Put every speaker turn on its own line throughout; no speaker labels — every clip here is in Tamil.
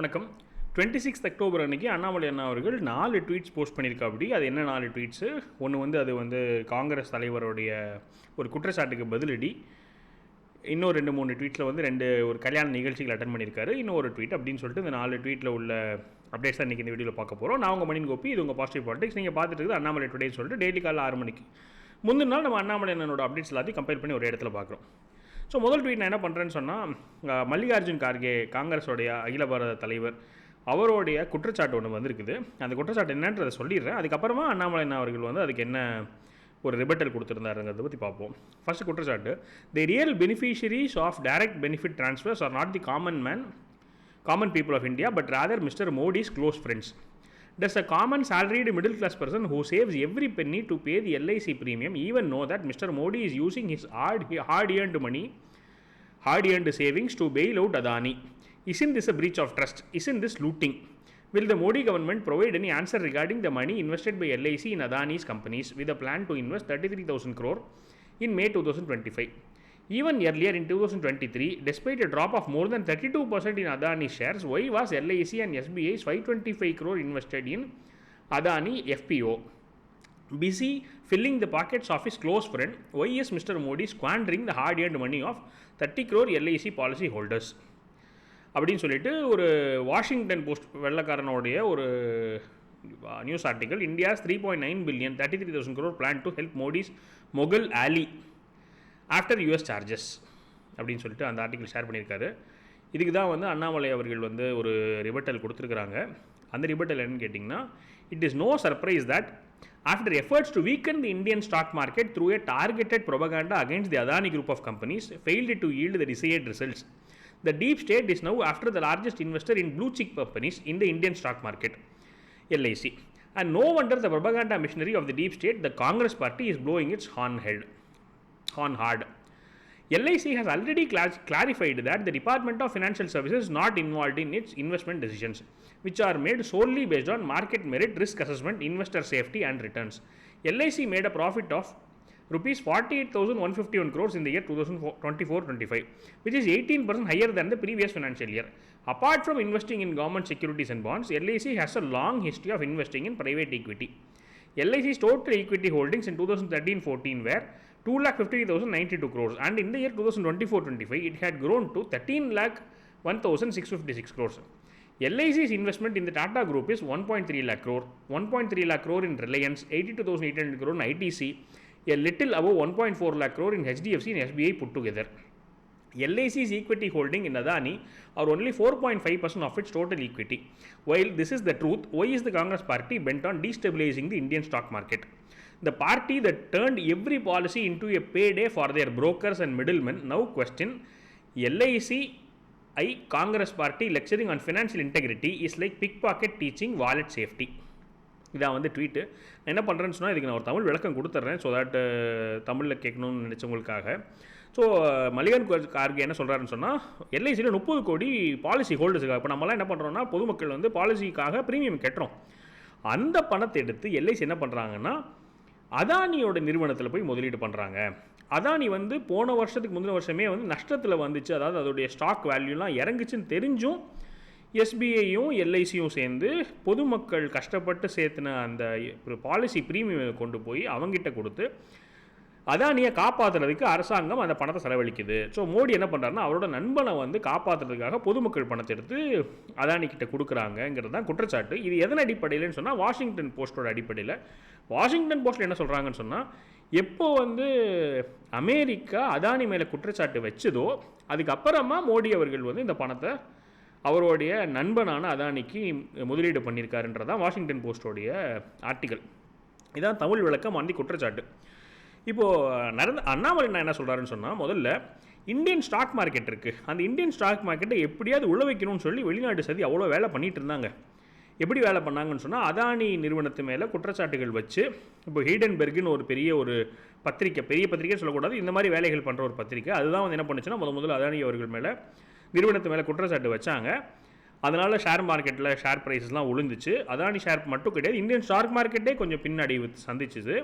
வணக்கம் டுவெண்ட்டி சிக்ஸ் அக்டோபர் அன்றைக்கி அண்ணாமலை அண்ணா அவர்கள் நாலு ட்வீட்ஸ் போஸ்ட் பண்ணியிருக்கா அப்படி அது என்ன நாலு ட்வீட்ஸு ஒன்று வந்து அது வந்து காங்கிரஸ் தலைவருடைய ஒரு குற்றச்சாட்டுக்கு பதிலடி இன்னும் ரெண்டு மூணு ட்வீட்டில் வந்து ரெண்டு ஒரு கல்யாண நிகழ்ச்சிகள் அட்டன் பண்ணியிருக்காரு இன்னும் ஒரு ட்வீட் அப்படின்னு சொல்லிட்டு இந்த நாலு ட்வீட்டில் உள்ள அப்டேட்ஸ் தான் இன்றைக்கி இந்த வீடியோவில் பார்க்க போகிறோம் நான் உங்கள் மணின் கோப்பி இது உங்கள் பாசிட்டிவ் பாலிடிக்ஸ் நீங்கள் பார்த்துட்டு இருக்குது அண்ணாமலை டுடேன்னு சொல்லிட்டு டெய்லி காலையில் ஆறு மணிக்கு முந்தின நாள் நம்ம அண்ணாமலை அண்ணனோட அப்டேட்ஸ் எல்லாத்தையும் கம்பேர் பண்ணி ஒரு இடத்துல பார்க்குறோம் ஸோ முதல் ட்வீட் நான் என்ன பண்ணுறேன்னு சொன்னால் மல்லிகார்ஜுன் கார்கே காங்கிரஸோடைய அகில பாரத தலைவர் அவருடைய குற்றச்சாட்டு ஒன்று வந்திருக்குது அந்த குற்றச்சாட்டு என்னன்றதை சொல்லிடுறேன் அதுக்கப்புறமா அண்ணாமலை அவர்கள் வந்து அதுக்கு என்ன ஒரு ரிபட்டல் கொடுத்துருந்தாருங்கிறத பற்றி பார்ப்போம் ஃபஸ்ட்டு குற்றச்சாட்டு the real beneficiaries of direct benefit transfers are not the common man common people of India but rather mister Modi's close friends Does a common salaried middle class person who saves every penny to pay the LIC premium even know that Mr. Modi is using his hard, hard earned money, hard earned savings to bail out Adani? Isn't this a breach of trust? Isn't this looting? Will the Modi government provide any answer regarding the money invested by LIC in Adani's companies with a plan to invest 33,000 crore in May 2025? Even earlier in 2023, despite a drop of more than 32% in Adani shares, why was LIC and SBI's 525 crore invested in Adani FPO? busy filling the pockets of his close friend, why is Mr. Modi squandering the hard earned money of thirty crore LIC policy holders அப்படின்னு சொல்லிட்டு ஒரு வாஷிங்டன் போஸ்ட் வெள்ளக்காரனுடைய ஒரு news article India's three point nine billion thirty three thousand crore plan to help Modi's mogul ally after US charges அப்படின்னு சொல்லிட்டு அந்த ஆர்டிக்கல் ஷேர் பண்ணியிருக்காரு இதுக்கு தான் வந்து அண்ணாமலை அவர்கள் வந்து ஒரு ரிபட்டல் கொடுத்துருக்குறாங்க அந்த ரிபட்டல் என்னன்னு கேட்டிங்கன்னா it is no surprise that after efforts to weaken the Indian stock market through a targeted propaganda against the Adani group of companies failed to yield the desired results the deep state is now after the largest investor in blue chip companies in the Indian stock market LIC and no wonder the propaganda machinery of the deep state the Congress party is blowing its horn held on hard. LIC has already clarified that the Department of Financial Services is not involved in its investment decisions, which are made solely based on market merit, risk assessment, investor safety, and returns. LIC made a profit of rupees 48,151 crores in the year 2024-25, which is 18% higher than the previous financial year. Apart from investing in government securities and bonds, LIC has a long history of investing in private equity. LIC's total equity holdings in 2013-14 were 2,53,092 crores, and in the year 2024-25 it had grown to 13,01,656 crores. LIC's investment in the Tata Group is 1.3 lakh crore, 1.3 lakh crore in Reliance, 82,800 crore in ITC, a little above 1.4 lakh crore in HDFC and SBI put together. LIC's equity holding in Adani are only 4.5% of its total equity. While this is the truth, why is the Congress party bent on destabilizing the Indian stock market? The party that turned every policy into a payday for their brokers and middlemen now question LIC I Congress party lecturing on financial integrity is like pickpocket teaching wallet safety. இதான் வந்து ட்வீட்டு என்ன பண்ணுறேன்னு சொன்னால் இதுக்கு நான் ஒரு தமிழ் விளக்கம் கொடுத்துட்றேன் ஸோ தட் தமிழில் கேட்கணும்னு நினச்சவங்களுக்காக ஸோ மல்லிகன் கார்கே என்ன சொல்கிறாருன்னு சொன்னால் எல்ஐசியில் முப்பது கோடி பாலிசி ஹோல்டர்ஸுக்காக இப்போ நம்மளாம் என்ன பண்ணுறோம்னா பொதுமக்கள் வந்து பாலிசிக்காக ப்ரீமியம் கட்டுறோம் அந்த பணத்தை எடுத்து எல்ஐசி என்ன பண்ணுறாங்கன்னா அதானியோட நிறுவனத்தில் போய் முதலீடு பண்ணுறாங்க அதானி வந்து போன வருஷத்துக்கு முந்தின வருஷமே வந்து நஷ்டத்தில் வந்துச்சு அதாவது அதோடைய ஸ்டாக் வேல்யூலாம் இறங்குச்சுன்னு தெரிஞ்சும் எஸ்பிஐயும் எல்ஐசியும் சேர்ந்து பொதுமக்கள் கஷ்டப்பட்டு சேர்த்துன அந்த ஒரு பாலிசி ப்ரீமியம் கொண்டு போய் அவங்ககிட்ட கொடுத்து அதானியை காப்பாற்றுறதுக்கு அரசாங்கம் அந்த பணத்தை செலவழிக்குது ஸோ மோடி என்ன பண்ணுறாருனா அவரோட நண்பனை வந்து காப்பாற்றுறதுக்காக பொதுமக்கள் பணத்தை எடுத்து அதானி கிட்ட கொடுக்குறாங்கிறது தான் குற்றச்சாட்டு இது எதன் அடிப்படையில்னு சொன்னால் வாஷிங்டன் போஸ்டோட அடிப்படையில் வாஷிங்டன் போஸ்ட்டில் என்ன சொல்கிறாங்கன்னு சொன்னால் எப்போ வந்து அமெரிக்கா அதானி மேலே குற்றச்சாட்டு வச்சதோ அதுக்கப்புறமா மோடி அவர்கள் வந்து இந்த பணத்தை அவருடைய நண்பனான அதானிக்கு முதலீடு பண்ணியிருக்காருன்றதான் வாஷிங்டன் போஸ்டோடைய ஆர்டிக்கல் இதான் தமிழ் விளக்கம் அண்டி குற்றச்சாட்டு இப்போது நரந்த அண்ணாமலை நான் என்ன சொல்கிறாருன்னு சொன்னால் முதல்ல இந்தியன் ஸ்டாக் மார்க்கெட் இருக்குது அந்த இந்தியன் ஸ்டாக் மார்க்கெட்டை எப்படியாவது உள்ள வைக்கணும்னு சொல்லி வெளிநாட்டு சதி அவ்வளோ வேலை பண்ணிகிட்டு இருந்தாங்க எப்படி வேலை பண்ணாங்கன்னு சொன்னால் அதானி நிறுவனத்து மேலே குற்றச்சாட்டுகள் வச்சு இப்போ ஹீடன்பெர்க்னு ஒரு பெரிய ஒரு பத்திரிக்கை பெரிய பத்திரிக்கை சொல்லக்கூடாது இந்த மாதிரி வேலைகள் பண்ணுற ஒரு பத்திரிக்கை அதுதான் வந்து என்ன பண்ணுச்சுன்னா முதல் முதல் அதானி அவர்கள் மேலே நிறுவனத்து மேலே குற்றச்சாட்டு வச்சாங்க அதனால் ஷேர் மார்க்கெட்டில் ஷேர் ப்ரைஸ்லாம் ஒழுந்துச்சு அதானி ஷேர் மட்டும் கிடையாது இந்தியன் ஸ்டாக் மார்க்கெட்டே கொஞ்சம் பின்னாடி சந்திச்சுது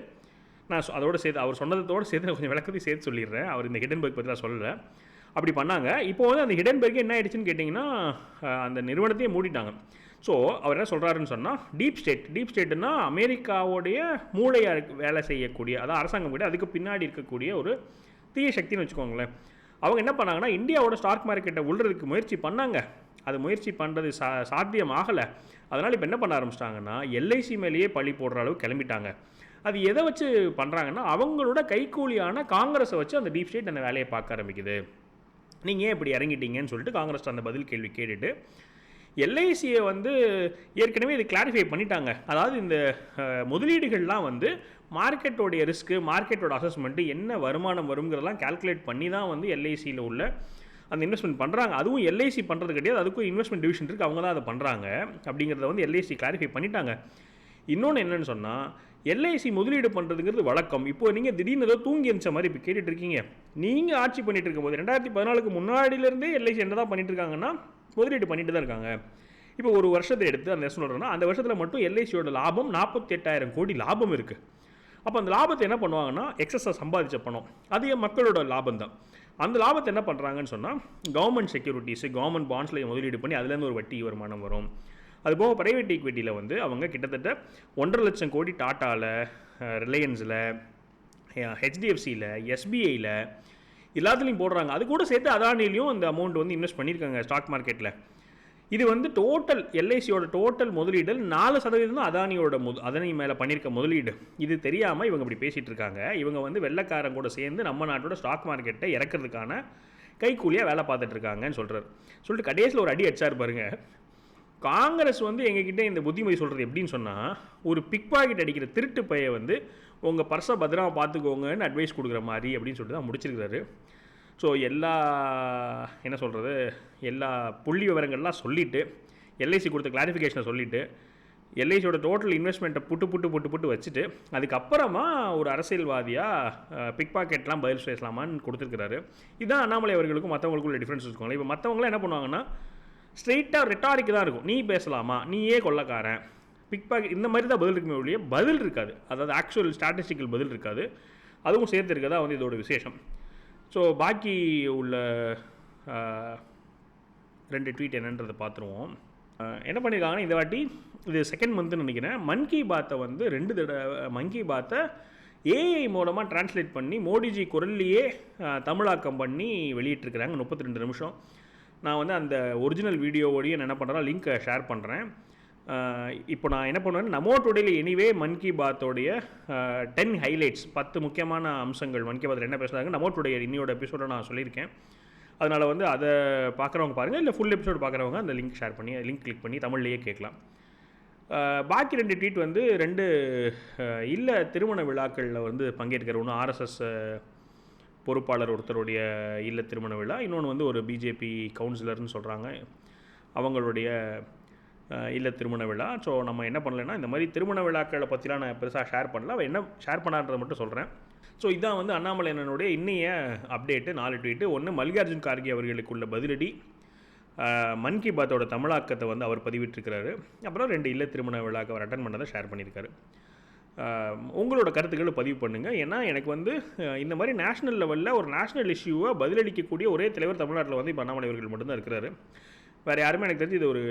நான் அதோட சேர்த்து அவர் சொன்னதோடு சேர்த்து கொஞ்சம் விளக்கத்தையும் சேர்த்து சொல்லிடுறேன் அவர் இந்த ஹிடன்பர்க் பற்றி நான் சொல்கிறேன் அப்படி பண்ணாங்க இப்போ வந்து அந்த ஹிடன்பர்க் என்ன ஆயிடுச்சுன்னு கேட்டிங்கன்னா அந்த நிறுவனத்தையே மூடிட்டாங்க ஸோ அவர் என்ன சொல்கிறாருன்னு சொன்னால் டீப் ஸ்டேட் டீப் ஸ்டேட்டுன்னா அமெரிக்காவுடைய மூளையாக வேலை செய்யக்கூடிய அதாவது அரசாங்கம் கூட அதுக்கு பின்னாடி இருக்கக்கூடிய ஒரு தீய சக்தின்னு வச்சுக்கோங்களேன் அவங்க என்ன பண்ணாங்கன்னா இந்தியாவோட ஸ்டாக் மார்க்கெட்டை உள்ளதுக்கு முயற்சி பண்ணாங்க அது முயற்சி பண்ணுறது சா சாத்தியம் ஆகலை அதனால் இப்போ என்ன பண்ண ஆரம்பிச்சிட்டாங்கன்னா எல்ஐசி மேலேயே பழி போடுற அளவு கிளம்பிட்டாங்க அது எதை வச்சு பண்ணுறாங்கன்னா அவங்களோட கைகூலியான காங்கிரஸை வச்சு அந்த டீப் ஸ்டேட் அந்த வேலையை பார்க்க ஆரம்பிக்குது நீங்கள் ஏன் இப்படி இறங்கிட்டீங்கன்னு சொல்லிட்டு காங்கிரஸ் அந்த பதில் கேள்வி கேட்டுட்டு எல்ஐசியை வந்து ஏற்கனவே இது கிளாரிஃபை பண்ணிட்டாங்க அதாவது இந்த முதலீடுகள்லாம் வந்து மார்க்கெட்டோடைய ரிஸ்க்கு மார்க்கெட்டோட அசஸ்மெண்ட்டு என்ன வருமானம் வருங்கிறதெல்லாம் கேல்குலேட் பண்ணி தான் வந்து எல்ஐசியில் உள்ள அந்த இன்வெஸ்ட்மெண்ட் பண்ணுறாங்க அதுவும் எல்ஐசி பண்ணுறது கிடையாது அதுக்கும் இன்வெஸ்ட்மெண்ட் டிவிஷன் இருக்குது அவங்க தான் அதை பண்ணுறாங்க அப்படிங்கிறத வந்து எல்ஐசி கிளாரிஃபை பண்ணிட்டாங்க இன்னொன்று என்னென்னு சொன்னால் எல்ஐசி முதலீடு பண்ணுறதுங்கிறது வழக்கம் இப்போ நீங்கள் திடீர்னு ஏதோ தூங்கி இருந்த மாதிரி இப்போ கேட்டுட்டு இருக்கீங்க நீங்கள் ஆட்சி பண்ணிட்டு இருக்கும்போது ரெண்டாயிரத்தி பதினாலுக்கு முன்னாடியிலேருந்தே எல்ஐசி என்ன தான் பண்ணிட்டு இருக்காங்கன்னா முதலீடு பண்ணிட்டு தான் இருக்காங்க இப்போ ஒரு வருஷத்தை எடுத்து அந்த சொல்கிறேன்னா அந்த வருஷத்தில் மட்டும் எல்ஐசியோட லாபம் நாற்பத்தி எட்டாயிரம் கோடி லாபம் இருக்குது அப்போ அந்த லாபத்தை என்ன பண்ணுவாங்கன்னா எக்ஸஸாக சம்பாதிச்ச பணம் அதே மக்களோட லாபம் தான் அந்த லாபத்தை என்ன பண்ணுறாங்கன்னு சொன்னால் கவர்மெண்ட் செக்யூரிட்டிஸு கவர்மெண்ட் பாண்ட்ஸில் முதலீடு பண்ணி அதுலேருந்து ஒரு வட்டி வருமானம் வரும் அதுபோக ப்ரைவேட் ஈக்விட்டியில் வந்து அவங்க கிட்டத்தட்ட ஒன்றரை லட்சம் கோடி டாட்டாவில் ரிலையன்ஸில் ஹெச்டிஎஃப்சியில் எஸ்பிஐயில் எல்லாத்துலேயும் போடுறாங்க அது கூட சேர்த்து அதானிலையும் அந்த அமௌண்ட் வந்து இன்வெஸ்ட் பண்ணியிருக்காங்க ஸ்டாக் மார்க்கெட்டில் இது வந்து டோட்டல் எல்ஐசியோட டோட்டல் முதலீடு நாலு சதவீதம் தான் அதானியோட முத அதானி மேலே பண்ணியிருக்க முதலீடு இது தெரியாமல் இவங்க இப்படி பேசிகிட்டு இருக்காங்க இவங்க வந்து வெள்ளக்காரன் கூட சேர்ந்து நம்ம நாட்டோட ஸ்டாக் மார்க்கெட்டை இறக்கிறதுக்கான கைக்கூலியாக வேலை பார்த்துட்ருக்காங்கன்னு சொல்கிறார் சொல்லிட்டு கடைசியில் ஒரு அடி அடிச்சார் பாருங்கள் காங்கிரஸ் வந்து எங்ககிட்ட இந்த புத்திமதி சொல்கிறது எப்படின்னு சொன்னால் ஒரு பிக் பாக்கெட் அடிக்கிற திருட்டு பையை வந்து உங்கள் பர்ஸை பத்திரமாக பார்த்துக்கோங்கன்னு அட்வைஸ் கொடுக்குற மாதிரி அப்படின்னு சொல்லிட்டு தான் முடிச்சிருக்கிறாரு ஸோ எல்லா என்ன சொல்கிறது எல்லா புள்ளி விவரங்கள்லாம் சொல்லிவிட்டு எல்ஐசி கொடுத்த கிளாரிஃபிகேஷனை சொல்லிவிட்டு எல்ஐசியோட டோட்டல் இன்வெஸ்ட்மெண்ட்டை புட்டு புட்டு புட்டு புட்டு வச்சுட்டு அதுக்கப்புறமா ஒரு அரசியல்வாதியாக பிக் பாக்கெட்லாம் பதில் பேசலாமான்னு கொடுத்துருக்கிறாரு இதுதான் அண்ணாமலை அவர்களுக்கும் மற்றவங்களுக்குள்ள டிஃப்ரென்ஸ் வச்சுக்கோங்களேன் இப்போ மற்றவங்களாம் என்ன பண்ணுவாங்கன்னா ஸ்ட்ரெயிட்டாக ரெட்டாரிக்கு தான் இருக்கும் நீ பேசலாமா நீயே கொள்ளக்காரன் பிக் பாக்கெட் இந்த மாதிரி தான் பதில் இருக்குமே ஒழிய பதில் இருக்காது அதாவது ஆக்சுவல் ஸ்டாட்டிஸ்டிக்கல் பதில் இருக்காது அதுவும் சேர்த்து இருக்கதா வந்து இதோட விசேஷம் ஸோ பாக்கி உள்ள ரெண்டு ட்வீட் என்னன்றதை பார்த்துருவோம் என்ன பண்ணியிருக்காங்கன்னா இந்த வாட்டி இது செகண்ட் மந்த்துன்னு நினைக்கிறேன் கி பாத்தை வந்து ரெண்டு தடவை கி பாத்தை ஏஐ மூலமாக டிரான்ஸ்லேட் பண்ணி மோடிஜி குரல்லையே தமிழாக்கம் பண்ணி வெளியிட்டிருக்கிறாங்க முப்பத்தி ரெண்டு நிமிஷம் நான் வந்து அந்த ஒரிஜினல் வீடியோவோடையும் என்ன பண்ணுறேன்னா லிங்க்கை ஷேர் பண்ணுறேன் இப்போ நான் என்ன பண்ணுவேன் நமோ டுடேல எனிவே மன் கி பாத்தோடைய டென் ஹைலைட்ஸ் பத்து முக்கியமான அம்சங்கள் மன் கி பாத்தில் என்ன பேசுகிறாங்க நமோ டுடே இன்னியோட எபிசோட நான் சொல்லியிருக்கேன் அதனால் வந்து அதை பார்க்குறவங்க பாருங்கள் இல்லை ஃபுல் எபிசோடு பார்க்குறவங்க அந்த லிங்க் ஷேர் பண்ணி லிங்க் கிளிக் பண்ணி தமிழ்லேயே கேட்கலாம் பாக்கி ரெண்டு ட்வீட் வந்து ரெண்டு இல்லை திருமண விழாக்களில் வந்து பங்கேற்கிற ஒன்று ஆர்எஸ்எஸ் பொறுப்பாளர் ஒருத்தருடைய இல்ல திருமண விழா இன்னொன்று வந்து ஒரு பிஜேபி கவுன்சிலர்னு சொல்கிறாங்க அவங்களுடைய இல்ல திருமண விழா ஸோ நம்ம என்ன பண்ணலன்னா இந்த மாதிரி திருமண விழாக்களை பற்றிலாம் நான் பெருசாக ஷேர் பண்ணல அவள் என்ன ஷேர் பண்ணான்றதை மட்டும் சொல்கிறேன் ஸோ இதான் வந்து அண்ணாமலையனுடைய இன்னைய அப்டேட்டு நாலு ட்வீட்டு ஒன்று மல்லிகார்ஜுன் கார்கே அவர்களுக்குள்ள பதிலடி மன் கி பாத்தோட தமிழாக்கத்தை வந்து அவர் பதிவிட்டிருக்கிறாரு அப்புறம் ரெண்டு இல்ல திருமண விழாக்கு அவர் அட்டன் பண்ணதை ஷேர் பண்ணியிருக்காரு உங்களோட கருத்துக்களை பதிவு பண்ணுங்கள் ஏன்னா எனக்கு வந்து இந்த மாதிரி நேஷனல் லெவலில் ஒரு நேஷனல் இஷ்யூவை பதிலளிக்கக்கூடிய ஒரே தலைவர் தமிழ்நாட்டில் வந்து இப்போ அண்ணாமலை அவர்கள் மட்டும்தான் இருக்கிறாரு வேறு யாருமே எனக்கு தெரிஞ்சு இது ஒரு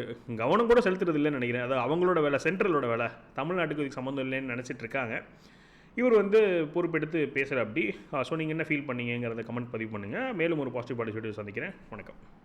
கவனம் கூட செலுத்துறது இல்லைன்னு நினைக்கிறேன் அது அவங்களோட வேலை சென்ட்ரலோட வேலை தமிழ்நாட்டுக்கு இதுக்கு சம்மந்தம் இல்லைன்னு நினச்சிட்டு இருக்காங்க இவர் வந்து பொறுப்பெடுத்து பேசுகிற அப்படி ஸோ நீங்கள் என்ன ஃபீல் பண்ணீங்கிறத கமெண்ட் பதிவு பண்ணுங்கள் மேலும் ஒரு பாசிட்டிவ் பாலிசிட்டிவ் சந்திக்கிறேன் வணக்கம்